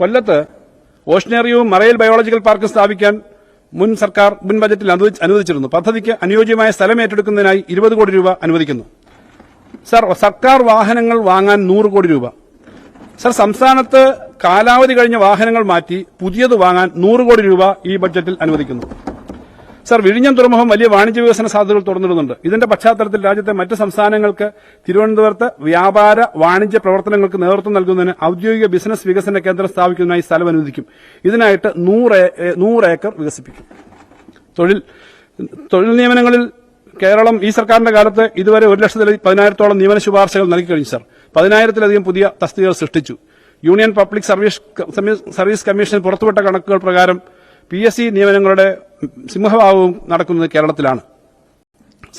കൊല്ലത്ത് ഓഷനേറിയവും മറൈൽ ബയോളജിക്കൽ പാർക്കും സ്ഥാപിക്കാൻ മുൻ സർക്കാർ മുൻ ബജറ്റിൽ അനുവദിച്ചിരുന്നു. പദ്ധതിക്ക് അനുയോജ്യമായ സ്ഥലം ഏറ്റെടുക്കുന്നതിനായി ഇരുപത് കോടി രൂപ അനുവദിക്കുന്നു. സർ സർക്കാർ വാഹനങ്ങൾ വാങ്ങാൻ നൂറ് കോടി രൂപ. സർ സംസ്ഥാനത്ത് കാലാവധി കഴിഞ്ഞ വാഹനങ്ങൾ മാറ്റി പുതിയത് വാങ്ങാൻ നൂറ് കോടി രൂപ ഈ ബഡ്ജറ്റിൽ അനുവദിക്കുന്നു. സർ വിഴിഞ്ഞം തുറമുഖം വലിയ വാണിജ്യ വികസന സാധ്യതകൾ തുറന്നിടുന്നുണ്ട്. ഇതിന്റെ പശ്ചാത്തലത്തിൽ രാജ്യത്തെ മറ്റ് സംസ്ഥാനങ്ങൾക്ക് തിരുവനന്തപുരത്ത് വ്യാപാര വാണിജ്യ പ്രവർത്തനങ്ങൾക്ക് നേതൃത്വം നൽകുന്നതിന് ഔദ്യോഗിക ബിസിനസ് വികസന കേന്ദ്രം സ്ഥാപിക്കുന്നതിനായി സ്ഥലം അനുവദിക്കും. ഇതിനായിട്ട് നൂറ് ഏക്കർ വികസിപ്പിക്കും. തൊഴിൽ തൊഴിൽ നിയമനങ്ങളിൽ കേരളം ഈ സർക്കാരിന്റെ കാലത്ത് ഇതുവരെ ഒരു ലക്ഷത്തിൽ പതിനായിരത്തോളം നിയമന ശുപാർശകൾ നൽകിക്കഴിഞ്ഞു സർ. പതിനായിരത്തിലധികം പുതിയ തസ്തികകൾ സൃഷ്ടിച്ചു. Union public service service commission പുറത്തുവിട്ട കണക്കുകൾ പ്രകാരം പി എസ് സി നിയമനങ്ങളുടെ സിംഹഭാവവും നടക്കുന്നത് കേരളത്തിലാണ്.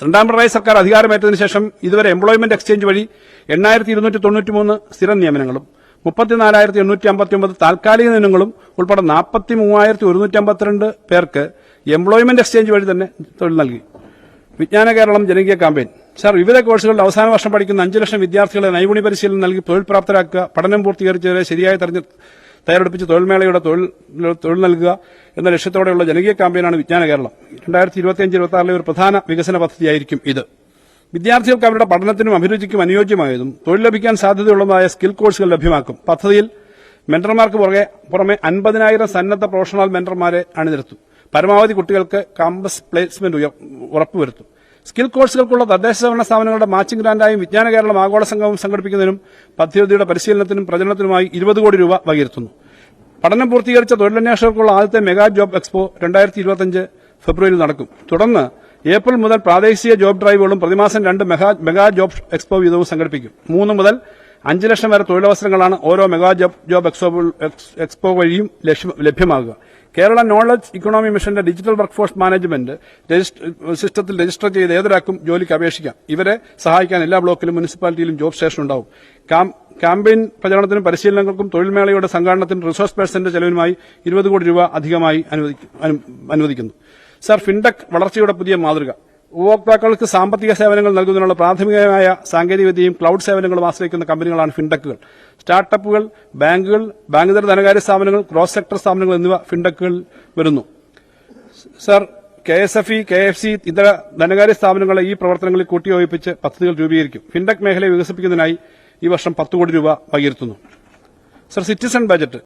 രണ്ടാം പിണറായി സർക്കാർ അധികാരമേറ്റതിനു ശേഷം ഇതുവരെ എംപ്ലോയ്മെന്റ് എക്സ്ചേഞ്ച് വഴി എണ്ണായിരത്തി ഇരുന്നൂറ്റി തൊണ്ണൂറ്റിമൂന്ന് സ്ഥിരം നിയമനങ്ങളും മുപ്പത്തിനാലായിരത്തി എണ്ണൂറ്റി അമ്പത്തിയൊമ്പത് താൽക്കാലിക നിയമനങ്ങളും ഉൾപ്പെടെ നാൽപ്പത്തി മൂവായിരത്തി ഒരുന്നൂറ്റി അമ്പത്തിരണ്ട് പേർക്ക് എംപ്ലോയ്മെന്റ് എക്സ്ചേഞ്ച് വഴി തന്നെ തൊഴിൽ നൽകി. വിജ്ഞാന കേരളം ജനകീയ ക്യാമ്പയിൻ സാർ വിവിധ കോഴ്സുകളിൽ അവസാന വർഷം പഠിക്കുന്ന അഞ്ച് ലക്ഷം വിദ്യാർത്ഥികളെ നൈപുണ്യ പരിശീലനം നൽകി തൊഴിൽ പ്രാപ്തരാക്കുക പഠനം പൂർത്തീകരിച്ചവരെ ശരിയായി തെരഞ്ഞെ തയ്യാറെടുപ്പിച്ച് തൊഴിൽമേളയുടെ തൊഴിൽ തൊഴിൽ നൽകുക എന്ന ലക്ഷ്യത്തോടെയുള്ള ജനകീയ ക്യാമ്പയിനാണ് വിജ്ഞാന കേരളം. രണ്ടായിരത്തി ഇരുപത്തിയഞ്ച് ഇരുപത്തി ആറിലെ ഒരു പ്രധാന വികസന പദ്ധതിയായിരിക്കും ഇത്. വിദ്യാർത്ഥികൾക്ക് അവരുടെ പഠനത്തിനും അഭിരുചിക്കും അനുയോജ്യമായതും തൊഴിൽ ലഭിക്കാൻ സാധ്യതയുള്ളതായ സ്കിൽ കോഴ്സുകൾ ലഭ്യമാക്കും. പദ്ധതിയിൽ മെന്റർമാർക്ക് പുറകെ പുറമെ അൻപതിനായിരം സന്നദ്ധ പ്രൊഫഷണൽ മെന്റർമാരെ അണിനിരത്തും. പരമാവധി കുട്ടികൾക്ക് കാമ്പസ് പ്ലേസ്മെന്റ് ഉറപ്പുവരുത്തും. സ്കിൽ കോഴ്സുകൾക്കുള്ള തദ്ദേശ സ്വയംഭരണ സ്ഥാപനങ്ങളുടെ മാച്ചിംഗ് ഗ്രാന്റായും വിജ്ഞാന കേരളം ആഗോള സംഘവും സംഘടിപ്പിക്കുന്നതിനും പദ്ധതിയുടെ പരിശീലനത്തിനും പ്രചരണത്തിനുമായി ഇരുപത് കോടി രൂപ വകയിരുത്തുന്നു. പഠനം പൂർത്തീകരിച്ച തൊഴിലന്വേഷകർക്കുള്ള ആദ്യത്തെ മെഗാ ജോബ് എക്സ്പോ രണ്ടായിരത്തി ഇരുപത്തിയഞ്ച് ഫെബ്രുവരിയിൽ നടക്കും. തുടർന്ന് ഏപ്രിൽ മുതൽ പ്രാദേശിക ജോബ് ഡ്രൈവുകളും പ്രതിമാസം രണ്ട് മെഗാ മെഗാ ജോബ് എക്സ്പോ വീതവും സംഘടിപ്പിക്കും. മൂന്ന് മുതൽ അഞ്ച് ലക്ഷം വരെ തൊഴിലവസരങ്ങളാണ് ഓരോ mega job job expo expo വഴിയും ലഭ്യമാകുക. കേരള നോളജ് ഇക്കണോമി മിഷന്റെ ഡിജിറ്റൽ വർക്ക്ഫോഴ്സ് മാനേജ്മെന്റ് സിസ്റ്റത്തിൽ രജിസ്റ്റർ ചെയ്ത് ഏതൊരാൾക്കും ജോലിക്ക് അപേക്ഷിക്കാം. ഇവരെ സഹായിക്കാൻ എല്ലാ ബ്ലോക്കിലും മുനിസിപ്പാലിറ്റിയിലും ജോബ് സ്റ്റേഷൻ ഉണ്ടാവും. ക്യാമ്പയിൻ പ്രചരണത്തിനും പരിശീലനങ്ങൾക്കും തൊഴിൽമേളയുടെ സംഘാടനത്തിനും റിസോഴ്സ് പേഴ്സന്റെ ചെലവിനുമായി ഇരുപത് കോടി രൂപ അധികമായി അനുവദിക്കുന്നു. സർ ഫിൻടെക് വളർച്ചയുടെ പുതിയ മാതൃക. ഉപഭോക്താക്കൾക്ക് സാമ്പത്തിക സേവനങ്ങൾ നൽകുന്നതിനുള്ള പ്രാഥമികമായ സാങ്കേതികവിദ്യയും ക്ലൌഡ് സേവനങ്ങളും ആശ്രയിക്കുന്ന കമ്പനികളാണ് ഫിൻടെക്കുകൾ. സ്റ്റാർട്ടപ്പുകൾ ബാങ്കുകൾ ബാങ്കുതര ധനകാര്യ സ്ഥാപനങ്ങൾ ക്രോസ് സെക്ടർ സ്ഥാപനങ്ങൾ എന്നിവ ഫിൻടെക്കുകൾ വരുന്നു. Sir K S F E K F C ഇതര ധനകാര്യ സ്ഥാപനങ്ങളെ ഈ പ്രവർത്തനങ്ങളിൽ കൂട്ടിയോജിപ്പിച്ച് പദ്ധതികൾ രൂപീകരിക്കും. ഫിൻടെക് മേഖലയെ വികസിപ്പിക്കുന്നതിനായി ഈ വർഷം പത്ത് കോടി രൂപ വകയിരുത്തുന്നു. Sir citizen budget.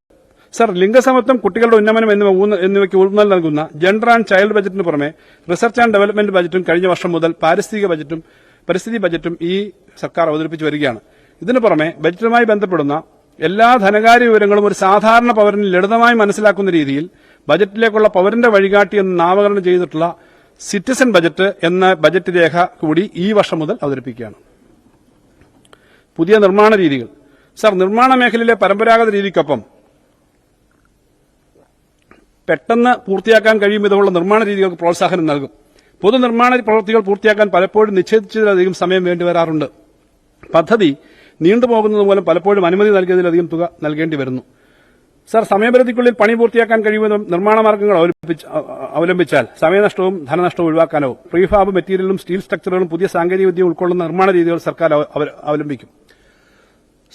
സർ ലിംഗസമത്വം കുട്ടികളുടെ ഉന്നമനം എന്നിവ എന്നിവയ്ക്ക് ഊന്നൽ നൽകുന്ന ജെൻഡർ ആൻഡ് ചൈൽഡ് ബജറ്റിന് പുറമെ റിസർച്ച് ആൻഡ് ഡെവലപ്മെന്റ് ബജറ്റും കഴിഞ്ഞ വർഷം മുതൽ പാരിസ്ഥിതിക ബജറ്റും പരിസ്ഥിതി ബജറ്റും ഈ സർക്കാർ അവതരിപ്പിച്ചു വരികയാണ്. ഇതിനു പുറമെ ബജറ്റുമായി ബന്ധപ്പെടുന്ന എല്ലാ ധനകാര്യ വിവരങ്ങളും ഒരു സാധാരണ പൗരന് ലളിതമായി മനസ്സിലാക്കുന്ന രീതിയിൽ ബജറ്റിലേക്കുള്ള പൗരന്റെ വഴികാട്ടി എന്ന് നാമകരണം ചെയ്തിട്ടുള്ള സിറ്റിസൺ ബജറ്റ് എന്ന ബജറ്റ് രേഖ കൂടി ഈ വർഷം മുതൽ അവതരിപ്പിക്കുകയാണ്. പുതിയ നിർമ്മാണ രീതികൾ. സർ നിർമ്മാണ മേഖലയിലെ പരമ്പരാഗത രീതിക്കൊപ്പം പെട്ടെന്ന് പൂർത്തിയാക്കാൻ കഴിയും വിധമുള്ള നിർമ്മാണ രീതികൾക്ക് പ്രോത്സാഹനം നൽകും. പൊതുനിർമ്മാണ പ്രവൃത്തികൾ പൂർത്തിയാക്കാൻ പലപ്പോഴും നിശ്ചയിച്ചതിലധികം സമയം വേണ്ടിവരാറുണ്ട് പദ്ധതി നീണ്ടുപോകുന്നത് മൂലം പലപ്പോഴും അനുമതി നൽകിയതിലധികം തുക നൽകേണ്ടി വരുന്നു. സർ സമയപരിധിക്കുള്ളിൽ പണി പൂർത്തിയാക്കാൻ കഴിയുമെന്നും നിർമ്മാണ മാർഗങ്ങൾ അവലംബിച്ചാൽ സമയനഷ്ടവും ധനനഷ്ടവും ഒഴിവാക്കാനാവും. പ്രീഫാബ് മെറ്റീരിയലും സ്റ്റീൽ സ്ട്രക്ചറുകളും പുതിയ സാങ്കേതിക സാങ്കേതികവിദ്യയും ഉൾക്കൊള്ളുന്ന നിർമ്മാണ രീതികൾ സർക്കാർ അവ- അവ- അവലംബിക്കും.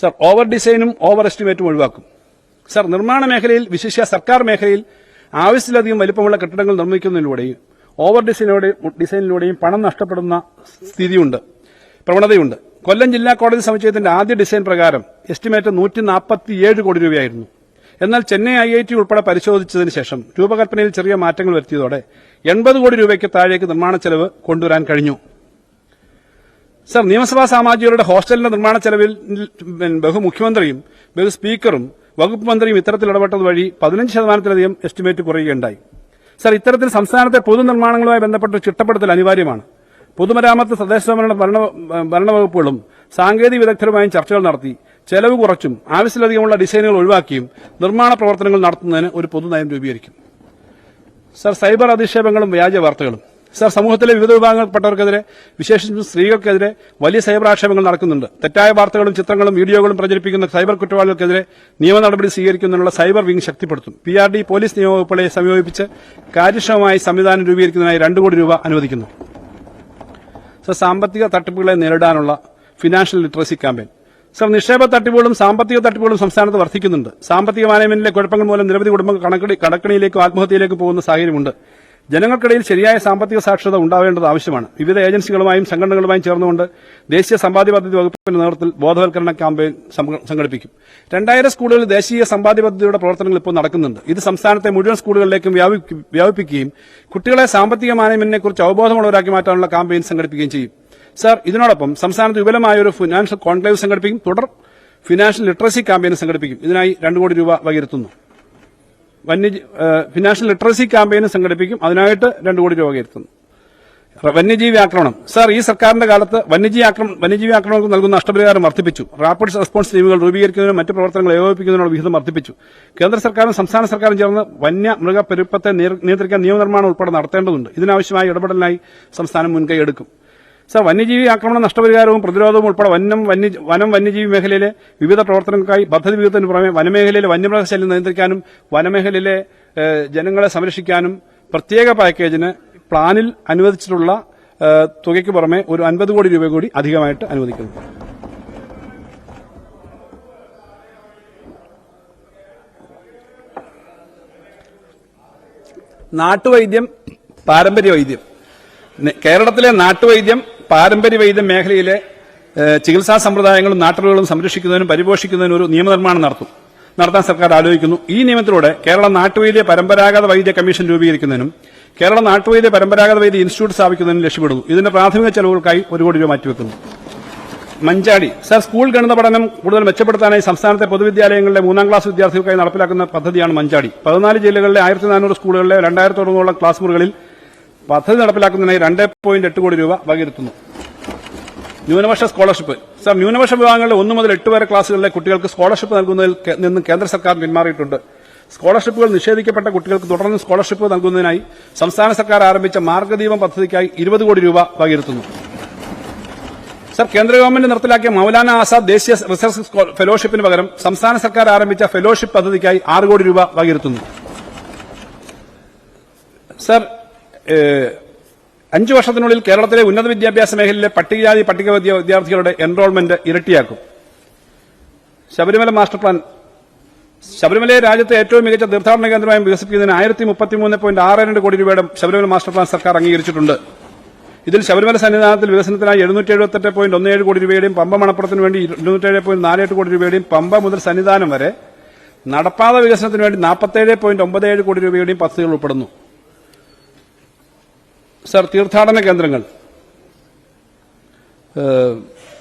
സർ ഓവർ ഡിസൈനും ഓവർ എസ്റ്റിമേറ്റും ഒഴിവാക്കും. സർ നിർമ്മാണ മേഖലയിൽ വിശിഷ്യ സർക്കാർ മേഖലയിൽ ആവശ്യത്തിലധികം വലിപ്പമുള്ള കെട്ടിടങ്ങൾ നിർമ്മിക്കുന്നതിലൂടെയും ഓവർ ഡിസൈനിലൂടെയും ഡിസൈനിലൂടെയും പണം നഷ്ടപ്പെടുന്ന സ്ഥിതിയുണ്ട് പ്രവണതയുണ്ട്. കൊല്ലം ജില്ലാ കോടതി സമുച്ചയത്തിന്റെ ആദ്യ ഡിസൈൻ പ്രകാരം എസ്റ്റിമേറ്റ് നൂറ്റി നാൽപ്പത്തിയേഴ് കോടി രൂപയായിരുന്നു. എന്നാൽ ചെന്നൈ ഐ ഐ ടി ഉൾപ്പെടെ പരിശോധിച്ചതിന് ശേഷം രൂപകൽപ്പനയിൽ ചെറിയ മാറ്റങ്ങൾ വരുത്തിയതോടെ എൺപത് കോടി രൂപയ്ക്ക് താഴേക്ക് നിർമ്മാണ ചെലവ് കൊണ്ടുവരാൻ കഴിഞ്ഞു. സർ നിയമസഭാ സാമാജികരുടെ ഹോസ്റ്റലിന്റെ നിർമ്മാണ ചെലവിൽ ബഹുമുഖ്യമന്ത്രിയും ബഹു സ്പീക്കറും വകുപ്പ് മന്ത്രിയും ഇത്തരത്തിൽ ഇടപെട്ടത് വഴി പതിനഞ്ച് ശതമാനത്തിലധികം എസ്റ്റിമേറ്റ് കുറയുകയുണ്ടായി. സർ ഇത്തരത്തിൽ സംസ്ഥാനത്തെ പൊതുനിർമ്മാണങ്ങളുമായി ബന്ധപ്പെട്ട ചിട്ടപ്പെടുത്തൽ അനിവാര്യമാണ്. പൊതുമരാമത്ത് തദ്ദേശ സ്വയംഭരണ ഭരണ ഭരണവകുപ്പുകളും സാങ്കേതിക വിദഗ്ധരുമായും ചർച്ചകൾ നടത്തി ചെലവ് കുറച്ചും ആവശ്യത്തിലധികമുള്ള ഡിസൈനുകൾ ഒഴിവാക്കിയും നിർമ്മാണ പ്രവർത്തനങ്ങൾ നടത്തുന്നതിന് ഒരു പൊതുനയം രൂപീകരിക്കും. സർ സൈബർ അധിക്ഷേപങ്ങളും വ്യാജ വാർത്തകളും. സർ സമൂഹത്തിലെ വിവിധ വിഭാഗങ്ങൾപ്പെട്ടവർക്കെതിരെ വിശേഷിച്ചും സ്ത്രീകൾക്കെതിരെ വലിയ സൈബർ ആക്ഷേപങ്ങൾ നടക്കുന്നുണ്ട്. തെറ്റായ വാർത്തകളും ചിത്രങ്ങളും വീഡിയോകളും പ്രചരിപ്പിക്കുന്ന സൈബർ കുറ്റവാളികൾക്കെതിരെ നിയമ നടപടി സ്വീകരിക്കുന്നതിനുള്ള സൈബർ വിംഗ് ശക്തിപ്പെടുത്തും. പി ആർ ഡി പോലീസ് നിയമവകുപ്പുകളെ സമീപിച്ച് കാര്യക്ഷമമായി സംവിധാനം രൂപീകരിക്കുന്നതിനായി രണ്ടു കോടി രൂപ അനുവദിക്കുന്നു. സർ സാമ്പത്തിക തട്ടിപ്പുകളെ നേരിടാനുള്ള ഫിനാൻഷ്യൽ ലിറ്ററസി ക്യാമ്പയിൻ. സർ നിക്ഷേപ തട്ടിപ്പുകളും സാമ്പത്തിക തട്ടിപ്പുകളും സംസ്ഥാനത്ത് വർദ്ധിക്കുന്നുണ്ട്. സാമ്പത്തിക മാനേജ്മെന്റിലെ കുഴപ്പങ്ങൾ മൂലം നിരവധി കുടുംബങ്ങൾ കടക്കണിയിലേക്കും ആത്മഹത്യയിലേക്കും പോകുന്ന സാഹചര്യമുണ്ട്. ജനങ്ങൾക്കിടയിൽ ശരിയായ സാമ്പത്തിക സാക്ഷരത ഉണ്ടാവേണ്ടത് ആവശ്യമാണ്. വിവിധ ഏജൻസികളുമായും സംഘടനകളുമായും ചേർന്നുകൊണ്ട് ദേശീയ സമ്പാദ്യ പദ്ധതി വകുപ്പിന്റെ നേതൃത്വത്തിൽ ബോധവൽക്കരണ ക്യാമ്പയിൻ സംഘ- സംഘടിപ്പിക്കും. രണ്ടായിരം സ്കൂളുകളിൽ ദേശീയ സമ്പാദ്യ പദ്ധതിയുടെ പ്രവർത്തനങ്ങൾ ഇപ്പോൾ നടക്കുന്നുണ്ട്. ഇത് സംസ്ഥാനത്തെ മുഴുവൻ സ്കൂളുകളിലേക്കും വ്യാപിപ്പി- വ്യാപിപ്പിക്കുകയും കുട്ടികളെ സാമ്പത്തിക മാനേജ്മെന്റിനെക്കുറിച്ച് അവബോധമുള്ളവരാക്കി മാറ്റാനുള്ള ക്യാമ്പയിൻ സംഘടിപ്പിക്കുകയും ചെയ്യും. സർ ഇതിനോടൊപ്പം സംസ്ഥാനത്ത് വിപുലമായ ഒരു ഫിനാൻഷ്യൽ കോൺക്ലേവ് സംഘടിപ്പിക്കും. തുടർ ഫിനാൻഷ്യൽ ലിറ്ററസി ക്യാമ്പയിൻ സംഘടിപ്പിക്കും. ഇതിനായി രണ്ടു കോടി രൂപ വകയിരുത്തുന്നു. വന്യജീ ഏഹ് ഫിനാൻഷ്യൽ ലിറ്ററസി ക്യാമ്പയിൻ സംഘടിപ്പിക്കും. അതിനായിട്ട് രണ്ടു കോടി രൂപ കയറ്റുന്നു വന്യജീവി ആക്രമണം. സാർ ഈ സർക്കാരിന്റെ കാലത്ത് വന്യജീവി ആക്രമണം വന്യജീവി ആക്രമണങ്ങൾക്ക് നൽകുന്ന നഷ്ടപരിഹാരം വർദ്ധിപ്പിച്ചു. റാപ്പിഡ് റെസ്പോൺസ് ടീമുകൾ രൂപീകരിക്കുന്നതിനും മറ്റ് പ്രവർത്തനങ്ങൾ ഏകോപിപ്പിക്കുന്നതിനുള്ള വിഹിതം വർദ്ധിപ്പിച്ചു. കേന്ദ്ര സർക്കാരും സംസ്ഥാന സർക്കാരും ചേർന്ന് വന്യ മൃഗപ്പെരുപ്പത്തെ നിയന്ത്രിക്കാൻ നിയമനിർമ്മാണം ഉൾപ്പെടെ നടത്തേണ്ടതുണ്ട്. ഇതിനാവശ്യമായ ഇടപെടലിനായി സംസ്ഥാനം മുൻകൈ എടുക്കും. സാർ വന്യജീവി ആക്രമണ നഷ്ടപരിഹാരവും പ്രതിരോധവും ഉൾപ്പെടെ വനം വന്യ വനം വന്യജീവി മേഖലയിലെ വിവിധ പ്രവർത്തനങ്ങൾക്കായി പദ്ധതി വിഹിതത്തിന് പുറമെ വനമേഖലയിലെ വന്യമൃഗശല്യം നിയന്ത്രിക്കാനും വനമേഖലയിലെ ജനങ്ങളെ സംരക്ഷിക്കാനും പ്രത്യേക പാക്കേജിന് പ്ലാനിൽ അനുവദിച്ചിട്ടുള്ള തുകയ്ക്ക് പുറമെ ഒരു അൻപത് കോടി രൂപ കൂടി അധികമായിട്ട് അനുവദിക്കുന്നു. നാട്ടുവൈദ്യം പാരമ്പര്യ വൈദ്യം. കേരളത്തിലെ നാട്ടുവൈദ്യം പാരമ്പര്യ വൈദ്യ മേഖലയിലെ ചികിത്സാ സമ്പ്രദായങ്ങളും നാട്ടുകളും സംരക്ഷിക്കുന്നതിനും പരിപോഷിക്കുന്നതിനും ഒരു നിയമനിർമ്മാണം നടത്തും. നടത്താൻ സർക്കാർ ആലോചിക്കുന്നു. ഈ നിയമത്തിലൂടെ കേരള നാട്ടുവൈദ്യ പരമ്പരാഗത വൈദ്യ കമ്മീഷൻ രൂപീകരിക്കുന്നതിനും കേരള നാട്ടുവൈദ്യ പരമ്പരാഗത വൈദ്യ ഇൻസ്റ്റിറ്റ്യൂട്ട് സ്ഥാപിക്കുന്നതിനും ലക്ഷ്യമിടുന്നു. ഇതിന്റെ പ്രാഥമിക ചെലവുകൾക്കായി ഒരു കോടി രൂപ മാറ്റിവെക്കുന്നു. മഞ്ചാടി. സർ സ്കൂൾ ഗണിത പഠനം കൂടുതൽ മെച്ചപ്പെടുത്താനായി സംസ്ഥാനത്തെ പൊതുവിദ്യാലയങ്ങളിലെ മൂന്നാം ക്ലാസ് വിദ്യാർത്ഥികൾക്കായി നടപ്പിലാക്കുന്ന പദ്ധതിയാണ് മഞ്ചാടി. പതിനാല് ജില്ലകളിലെ ആയിരത്തി നാനൂറ് സ്കൂളുകളിലെ രണ്ടായിരത്തോളം ക്ലാസ് മുറികളിൽ പദ്ധതി നടപ്പിലാക്കുന്നതിനായി രണ്ട് പോയിന്റ് എട്ട് കോടി രൂപ വകയിരുത്തുന്നു. ന്യൂനപക്ഷ സ്കോളർഷിപ്പ്. സർ ന്യൂനപക്ഷ വിഭാഗങ്ങളിലെ ഒന്നു മുതൽ എട്ട് വരെ ക്ലാസ്സുകളിലെ കുട്ടികൾക്ക് സ്കോളർഷിപ്പ് നൽകുന്നതിൽ നിന്ന് കേന്ദ്ര സർക്കാർ പിന്മാറിയിട്ടുണ്ട്. സ്കോളർഷിപ്പുകൾ നിഷേധിക്കപ്പെട്ട കുട്ടികൾക്ക് തുടർന്ന് സ്കോളർഷിപ്പ് നൽകുന്നതിനായി സംസ്ഥാന സർക്കാർ ആരംഭിച്ച മാർഗദീപം പദ്ധതിക്കായി ഇരുപത് കോടി രൂപ വകയിരുത്തുന്നു. സർ കേന്ദ്ര ഗവൺമെന്റ് നടപ്പിലാക്കിയ മൌലാന ആസാദ് ദേശീയ റിസർച്ച് ഫെലോഷിപ്പിന് പകരം സംസ്ഥാന സർക്കാർ ആരംഭിച്ച ഫെലോഷിപ്പ് പദ്ധതിക്കായി ആറ് കോടി രൂപ വകയിരുത്തുന്നു. സർ അഞ്ചു വർഷത്തിനുള്ളിൽ കേരളത്തിലെ ഉന്നത വിദ്യാഭ്യാസ മേഖലയിലെ പട്ടികജാതി പട്ടിക വിദ്യാർത്ഥികളുടെ എൻറോൾമെന്റ് ഇരട്ടിയാക്കും. ശബരിമല മാസ്റ്റർ പ്ലാൻ ശബരിമലയെ രാജ്യത്തെ ഏറ്റവും മികച്ച തീർത്ഥാടന കേന്ദ്രമായി വികസിപ്പിക്കുന്നതിന് ആയിരത്തി മുപ്പത്തിമൂന്ന് പോയിന്റ് ആറ് രണ്ട് കോടി രൂപയുടെ ശബരിമല മാസ്റ്റർ പ്ലാൻ സർക്കാർ അംഗീകരിച്ചിട്ടുണ്ട്. ഇതിൽ ശബരിമല സന്നിധാനത്തിൽ വികസനത്തിനായി എഴുന്നൂറ്റി എഴുപത്തെട്ട് പോയിന്റ് ഒന്ന് ഏഴ് കോടി രൂപയുടെയും പമ്പ മണപ്പുറത്തിന് വേണ്ടി ഇരുന്നൂറ്റേഴ് പോയിന്റ് നാല് എട്ട് കോടി രൂപയുടെയും പമ്പ മുതൽ സന്നിധാനം വരെ നടപ്പാത വികസനത്തിന് വേണ്ടി നാൽപ്പത്തേഴ് പോയിന്റ് ഒമ്പത് ഏഴ് കോടി രൂപയുടെയും പദ്ധതികൾ ഉൾപ്പെടുന്നു. സർ തീർത്ഥാടന കേന്ദ്രങ്ങൾ.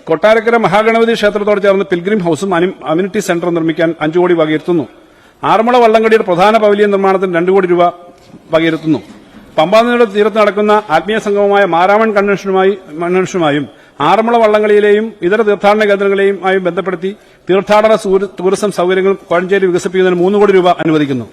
കൊട്ടാരക്കര മഹാഗണപതി ക്ഷേത്രത്തോട് ചേർന്ന് പിൽഗ്രിം ഹൌസും അമ്യൂണിറ്റി സെന്റർ നിർമ്മിക്കാൻ അഞ്ചു കോടി വകയിരുത്തുന്നു. ആറന്മുള വള്ളംകടിയുടെ പ്രധാന പവലിയൻ നിർമ്മാണത്തിന് രണ്ടു കോടി രൂപ വകയിരുത്തുന്നു. പമ്പാനദിയുടെ തീരത്ത് നടക്കുന്ന ആത്മീയ സംഗമമായ മാരാമൺ കൺവെൻഷനുമായി കൺവെൻഷനുമായും ആറന്മുള വള്ളംകളിയിലെയും ഇതര തീർത്ഥാടന കേന്ദ്രങ്ങളെയും ആയും ബന്ധപ്പെടുത്തി തീർത്ഥാടന ടൂറിസം സൗകര്യങ്ങൾ കോഴഞ്ചേരി വികസിപ്പിക്കുന്നതിന് മൂന്ന് കോടി രൂപ അനുവദിക്കുന്നു.